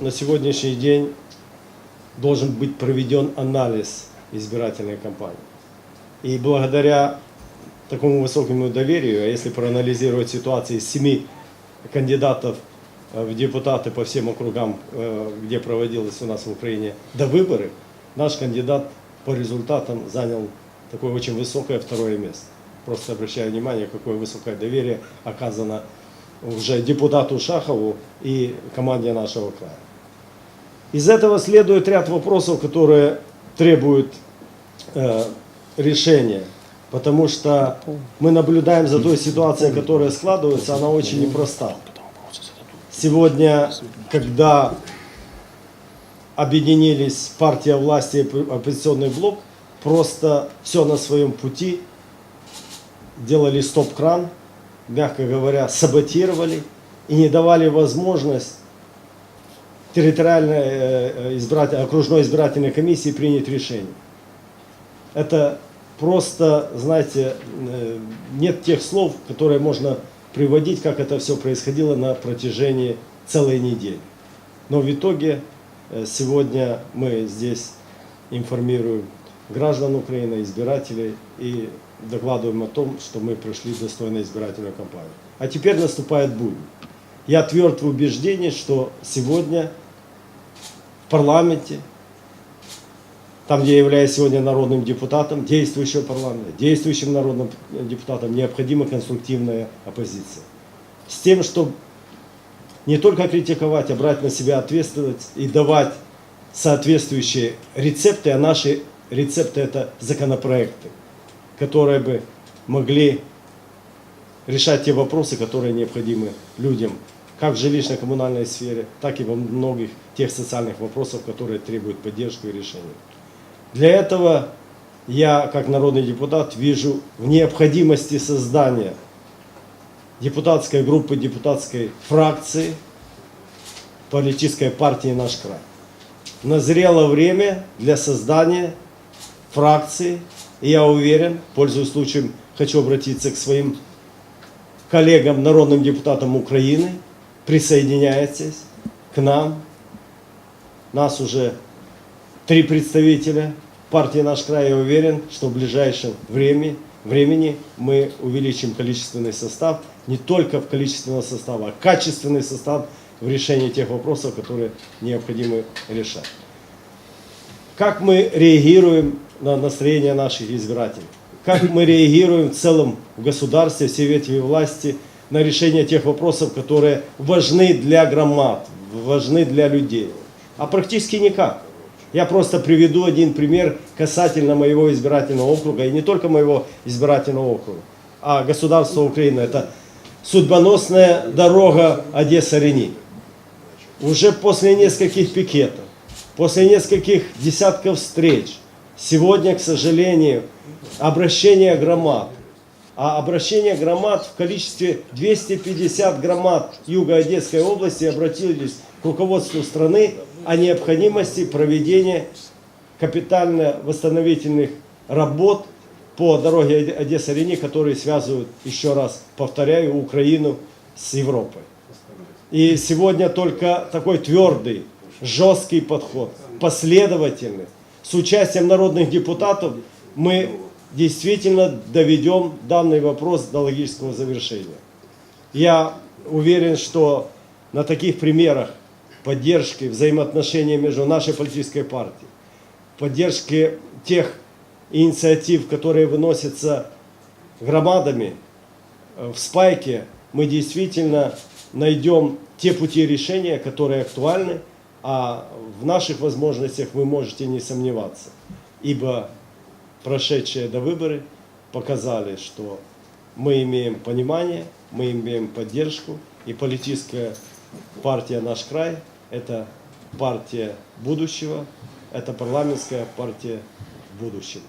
На сегодняшний день должен быть проведен анализ избирательной кампании. И благодаря такому высокому доверию, а если проанализировать ситуацию из семи кандидатов э, в депутаты по всем округам, э, где проводилось у нас в Украине до выборы, наш кандидат по результатам занял такое очень высокое второе место. Просто обращаю внимание, какое высокое доверие оказано уже депутату Шахову и команде нашего края. Из этого следует ряд вопросов, которые требуют э, решения, потому что мы наблюдаем за той ситуацией, которая складывается, она очень непроста. Сегодня, когда объединились партия власти и оппозиционный блок, просто все на своем пути делали стоп-кран, мягко говоря, саботировали и не давали возможность территориальной э, избиратель- окружной избирательной комиссии принять решение. Это просто, знаете, э, нет тех слов, которые можно приводить, как это все происходило на протяжении целой недели. Но в итоге э, сегодня мы здесь информируем граждан Украины, избирателей и докладываем о том, что мы прошли достойно избирательную кампанию. А теперь наступает будни. Я тверд в убеждении, что сегодня в парламенте, там, где я являюсь сегодня народным депутатом, действующего парламента, действующим народным депутатом, необходима конструктивная оппозиция. С тем, чтобы не только критиковать, а брать на себя ответственность и давать соответствующие рецепты, а наши рецепты это законопроекты, которые бы могли решать те вопросы, которые необходимы людям, как в жилищно-коммунальной сфере, так и во многих тех социальных вопросах, которые требуют поддержки и решения. Для этого я, как народный депутат, вижу в необходимости создания депутатской группы, депутатской фракции политической партии «Наш край». Назрело время для создания фракции, и я уверен, пользуясь случаем, хочу обратиться к своим коллегам, народным депутатам Украины, присоединяйтесь к нам. Нас уже три представителя партии «Наш край». Я уверен, что в ближайшем времени, времени мы увеличим количественный состав, не только в количественном составе, а качественный состав в решении тех вопросов, которые необходимо решать. Как мы реагируем на настроение наших избирателей? Как мы реагируем в целом в государстве, все ветви власти на решение тех вопросов, которые важны для громад, важны для людей? А практически никак. Я просто приведу один пример касательно моего избирательного округа, и не только моего избирательного округа, а государства Украины. Это судьбоносная дорога Одесса-Рени. Уже после нескольких пикетов, после нескольких десятков встреч, сегодня, к сожалению, обращение громад, а обращение громад в количестве 250 громад Юго-Одесской области обратились к руководству страны о необходимости проведения капитально-восстановительных работ по дороге Одесса-Рени, которые связывают, еще раз повторяю, Украину с Европой. И сегодня только такой твердый, жесткий подход, последовательный, с участием народных депутатов, мы действительно доведем данный вопрос до логического завершения. Я уверен, что на таких примерах поддержки взаимоотношений между нашей политической партией, поддержки тех инициатив, которые выносятся громадами э, в спайке, мы действительно найдем те пути решения, которые актуальны, а в наших возможностях вы можете не сомневаться. Ибо прошедшие до выборы показали, что мы имеем понимание, мы имеем поддержку, и политическая партия «Наш край» – это партия будущего, это парламентская партия будущего.